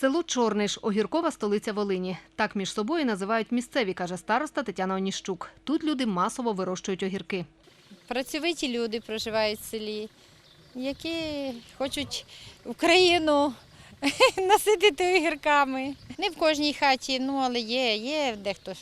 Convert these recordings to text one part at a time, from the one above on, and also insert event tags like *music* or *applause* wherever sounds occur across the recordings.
Село Чорниш, огіркова столиця Волині. Так між собою називають місцеві, каже староста Тетяна Оніщук. Тут люди масово вирощують огірки. Працьовиті люди проживають в селі, які хочуть Україну *laughs* наситити огірками. Не в кожній хаті, ну але є, є дехто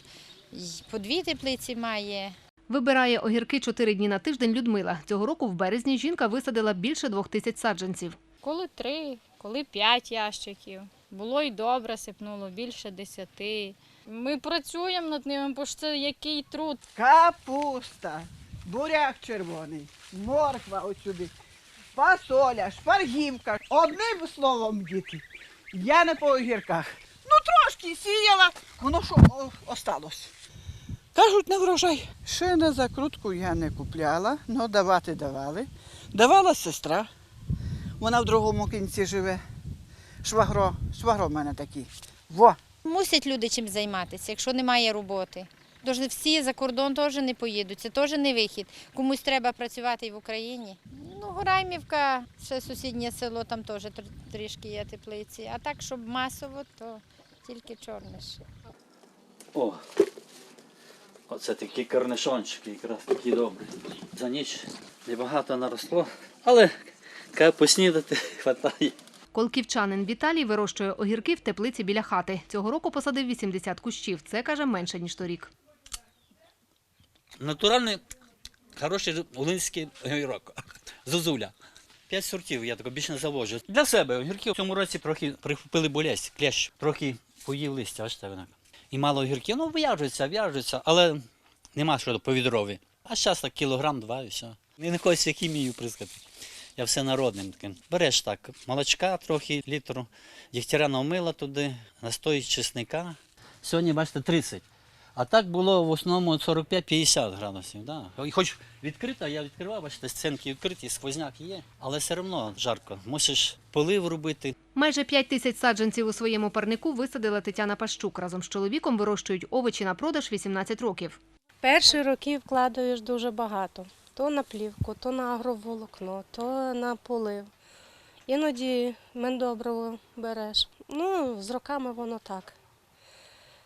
й по дві теплиці має. Вибирає огірки чотири дні на тиждень Людмила. Цього року в березні жінка висадила більше двох тисяч саджанців. Коли три, коли п'ять ящиків. Було й добре, сипнуло більше десяти. Ми працюємо над ними, бо ж це який труд. Капуста, буряк червоний, морква ось сюди, фасоля, шпаргівка. Одним словом, діти, я не по огірках. Ну трошки сіяла, воно що осталось. Кажуть, не врожай. Ще на закрутку я не купляла, але давати давали. Давала сестра. Вона в другому кінці живе. Швагро, швагро в мене такий. Во! Мусять люди чим займатися, якщо немає роботи. Тож всі за кордон теж не поїдуть, це теж не вихід. Комусь треба працювати і в Україні. Ну, Гораймівка, ще сусіднє село, там теж трішки є теплиці. А так, щоб масово, то тільки чорниш. О, оце такі карнишончики, якраз такі добрі. За ніч небагато наросло, але поснідати *laughs* хватає. Колківчанин Віталій вирощує огірки в теплиці біля хати. Цього року посадив 80 кущів. Це каже менше ніж торік. Натуральний, хороший волинський огірок. Зозуля. П'ять сортів я тако більше не завожу. Для себе огірки в цьому році трохи прихопили болезнь, клещ, трохи поїв листя, бачите вона. І мало огірків, ну в'яжуться, в'яжуться, але нема що по відрові. А зараз так кілограм-два і все. Не на когось хімію прискати. Я все народним таким. Береш так, молочка трохи, літру, дігтяряного мила туди, настой чесника. Сьогодні, бачите, 30. А так було в основному 45-50 градусів. Да. І хоч відкрита, я відкривав, бачите, стінки відкриті, сквозняк є, але все одно жарко. Мусиш полив робити. Майже 5 тисяч саджанців у своєму парнику висадила Тетяна Пащук. Разом з чоловіком вирощують овочі на продаж 18 років. Перші роки вкладаєш дуже багато. То на плівку, то на агроволокно, то на полив. Іноді мендобриво береш. Ну, з роками воно так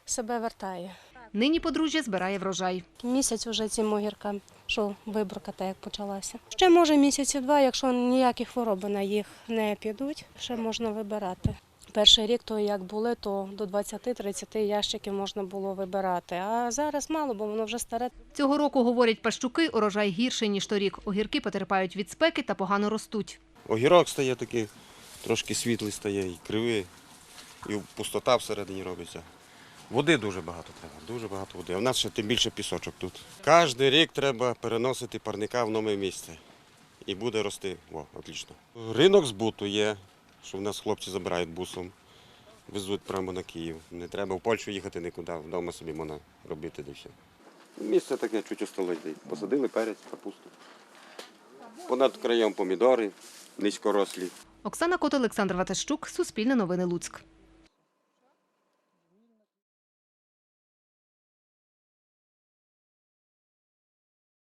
себе вертає. Нині подружжя збирає врожай. Місяць вже цим огіркам, що виборка та як почалася. Ще може місяці два, якщо ніякі хвороби на їх не підуть, ще можна вибирати. Перший рік, то як були, то до 20-30 ящиків можна було вибирати. А зараз мало, бо воно вже старе. Цього року, говорять пащуки, урожай гірший, ніж торік. Огірки потерпають від спеки та погано ростуть. Огірок стає такий, трошки світлий стає і кривий, і пустота всередині робиться. Води дуже багато треба, дуже багато води. В нас ще тим більше пісочок тут. Кожен рік треба переносити парника в нове місце. І буде рости. О, отлично. Ринок збуту є, що в нас хлопці забирають бусом, везуть прямо на Київ. Не треба в Польщу їхати нікуди, вдома собі можна робити де все. Місце таке чуть осталось. Посадили перець, капусту. Понад краєм помідори, низькорослі. Оксана Кот, Олександр Ватащук, Суспільне новини Луцьк.